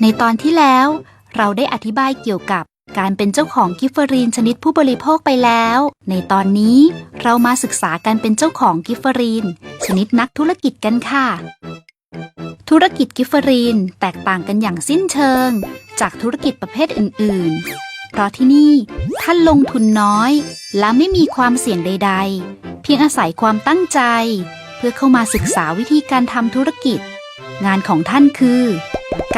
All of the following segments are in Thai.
ในตอนที่แล้ว เราได้อธิบายเกี่ยวกับการเป็นเจ้าของกิฟเฟอรีนชนิดผู้บริโภคไปแล้ว ในตอนนี้เรามาศึกษาการเป็นเจ้าของกิฟเฟอรีน ชนิดนักธุรกิจกันค่ะ ธุรกิจกิฟเฟอรีนแตกต่างกันอย่างสิ้นเชิง จากธุรกิจประเภทอื่น ๆ เพราะที่นี่ท่านลงทุนน้อย และไม่มีความเสี่ยงใด ๆ เพียงอาศัยความตั้งใจ เพื่อเข้ามาศึกษาวิธีการทำธุรกิจ งานของท่านคือ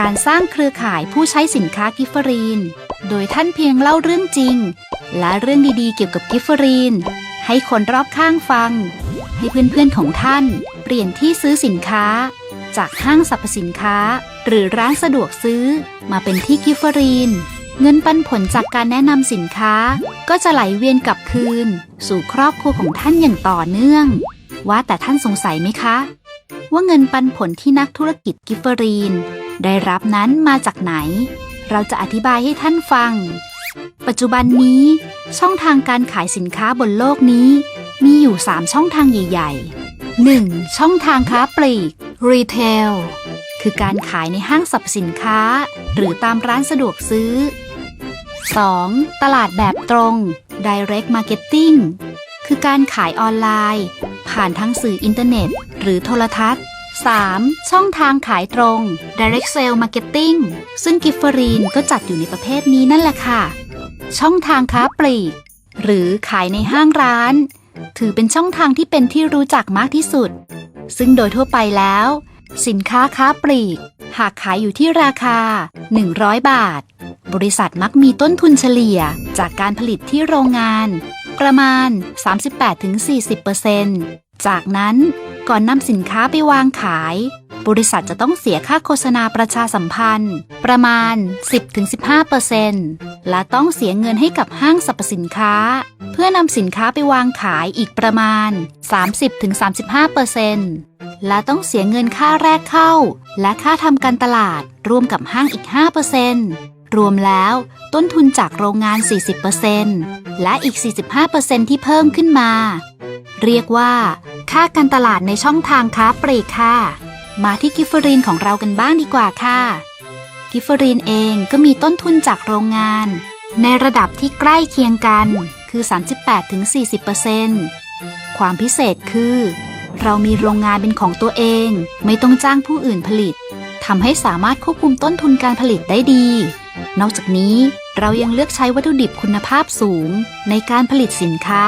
การสร้างเครือข่ายผู้ใช้สินค้ากิฟเฟอรีน โดยท่านเพียงเล่าเรื่องจริง และเรื่องดีๆเกี่ยวกับกิฟเฟอรีน ให้คนรอบข้างฟัง ให้เพื่อนๆของท่าน เปลี่ยนที่ซื้อสินค้า จากห้างสรรพสินค้า หรือร้านสะดวกซื้อ มาเป็นที่กิฟเฟอรีน เงินปันผลจากการแนะนำสินค้า ก็จะไหลเวียนกลับคืน สู่ครอบครัวของท่านอย่างต่อเนื่อง ว่าแต่ท่านสงสัยไหมคะ ว่าเงินปันผลที่นักธุรกิจกิฟเฟอรีน ได้รับนั้นมาจากไหน เราจะอธิบายให้ท่านฟัง ปัจจุบันนี้ ช่องทางการขายสินค้าบนโลกนี้ มีอยู่ 3 ช่องทางใหญ่ ๆ 1. ช่องทางค้าปลีก Retail คือการขายในห้างสรรพสินค้า หรือตามร้านสะดวกซื้อ 2. ตลาดแบบตรง Direct Marketing คือการขายออนไลน์ ผ่านทั้งสื่ออินเทอร์เน็ต หรือโทรทัศน์ 3. ช่องทางขายตรง Direct Sale Marketing ซึ่งกิฟเฟอรีนก็จัดอยู่ในประเภทนี้นั่นแหละค่ะ ช่องทางค้าปลีก หรือขายในห้างร้าน ถือเป็นช่องทางที่เป็นที่รู้จักมากที่สุด ซึ่งโดยทั่วไปแล้ว สินค้าค้าปลีก หากขายอยู่ที่ราคา 100 บาท บริษัทมักมีต้นทุนเฉลี่ยจากการผลิตที่โรงงาน ประมาณ 38-40%จากนั้น ก่อนนำสินค้าไปวางขาย บริษัทจะต้องเสียค่าโฆษณาประชาสัมพันธ์ ประมาณ 10-15%และต้องเสียเงินให้กับห้างสรรพสินค้า เพื่อนำสินค้าไปวางขายอีกประมาณ 30-35%และต้องเสียเงินค่าแรกเข้า และค่าทำการตลาดรวมกับห้างอีก 5%รวมแล้วต้นทุนจากโรงงาน 40%และอีก 45%ที่เพิ่มขึ้นมา เรียกว่า ค่าการตลาดในช่องทางค้าปลีกค่ะ มาที่กิฟเฟอรีนของเรากันบ้างดีกว่าค่ะ กิฟเฟอรีนเองก็มีต้นทุนจากโรงงาน ในระดับที่ใกล้เคียงกันคือ 38-40%ความพิเศษคือ เรามีโรงงานเป็นของตัวเอง ไม่ต้องจ้างผู้อื่นผลิตทำให้สามารถควบคุมต้นทุนการผลิตได้ดี นอกจากนี้ เรายังเลือกใช้วัตถุดิบคุณภาพสูง ในการผลิตสินค้า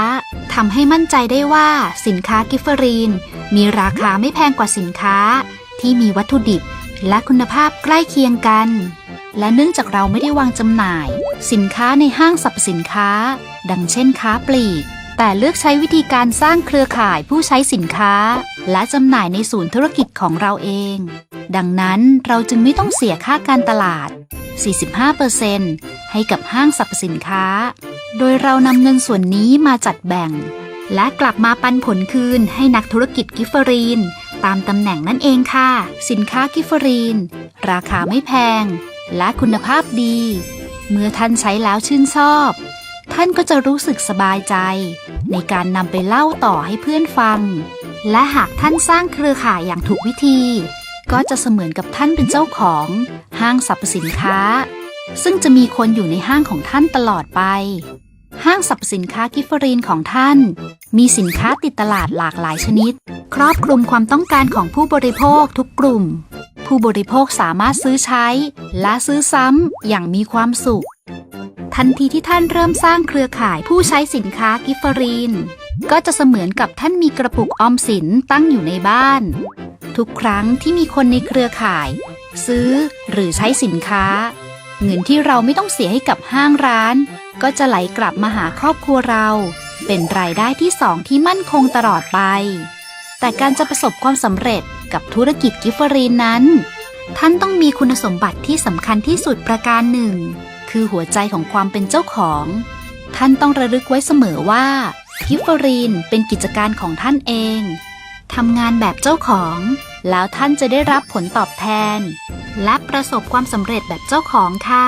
ทำให้มั่นใจได้ว่าสินค้ากิฟเฟอรีน มีราคาไม่แพงกว่าสินค้า ที่มีวัตถุดิบและคุณภาพใกล้เคียงกัน และเนื่องจากเราไม่ได้วางจำหน่าย สินค้าในห้างสรรพสินค้า ดังเช่นค้าปลีก แต่เลือกใช้วิธีการสร้างเครือข่ายผู้ใช้สินค้า และจำหน่ายในศูนย์ธุรกิจของเราเอง ดังนั้นเราจึงไม่ต้องเสียค่าการตลาด 45%ให้กับห้างสรรพสินค้า โดยเรานำเงินส่วนนี้มาจัดแบ่ง และกลับมาปันผลคืนให้นักธุรกิจกิฟเฟอรีน ตามตำแหน่งนั่นเองค่ะ สินค้ากิฟเฟอรีน ราคาไม่แพง และคุณภาพดี เมื่อท่านใช้แล้วชื่นชอบ ท่านก็จะรู้สึกสบายใจ ในการนำไปเล่าต่อให้เพื่อนฟัง และหากท่านสร้างเครือข่ายอย่างถูกวิธี ก็จะเสมือนกับท่านเป็นเจ้าของห้างสรรพสินค้า ซึ่งจะมีคนอยู่ในห้างของท่านตลอดไป ห้างสรรพสินค้ากิฟเฟอรีนของท่าน มีสินค้าติดตลาดหลากหลายชนิด ครอบคลุมความต้องการของผู้บริโภคทุกกลุ่ม ผู้บริโภคสามารถซื้อใช้ และซื้อซ้ำอย่างมีความสุข ทันทีที่ท่านเริ่มสร้างเครือข่ายผู้ใช้สินค้ากิฟเฟอรีนก็จะเสมือนกับท่านมีกระปุกออมสินตั้งอยู่ในบ้าน ทุกครั้งที่มีคนในเครือข่าย ซื้อหรือใช้สินค้า เงินที่เราไม่ต้องเสียให้กับห้างร้าน ก็จะไหลกลับมาหาครอบครัวเรา เป็นรายได้ที่สองที่มั่นคงตลอดไป แต่การจะประสบความสำเร็จกับธุรกิจกิฟเฟอรีนนั้น ท่านต้องมีคุณสมบัติที่สำคัญที่สุดประการหนึ่ง คือหัวใจของความเป็นเจ้าของ ท่านต้องระลึกไว้เสมอว่ากิฟเฟอรีนเป็นกิจการของท่านเอง ทำงานแบบเจ้าของ แล้วท่านจะได้รับผลตอบแทน และประสบความสำเร็จแบบเจ้าของค่ะ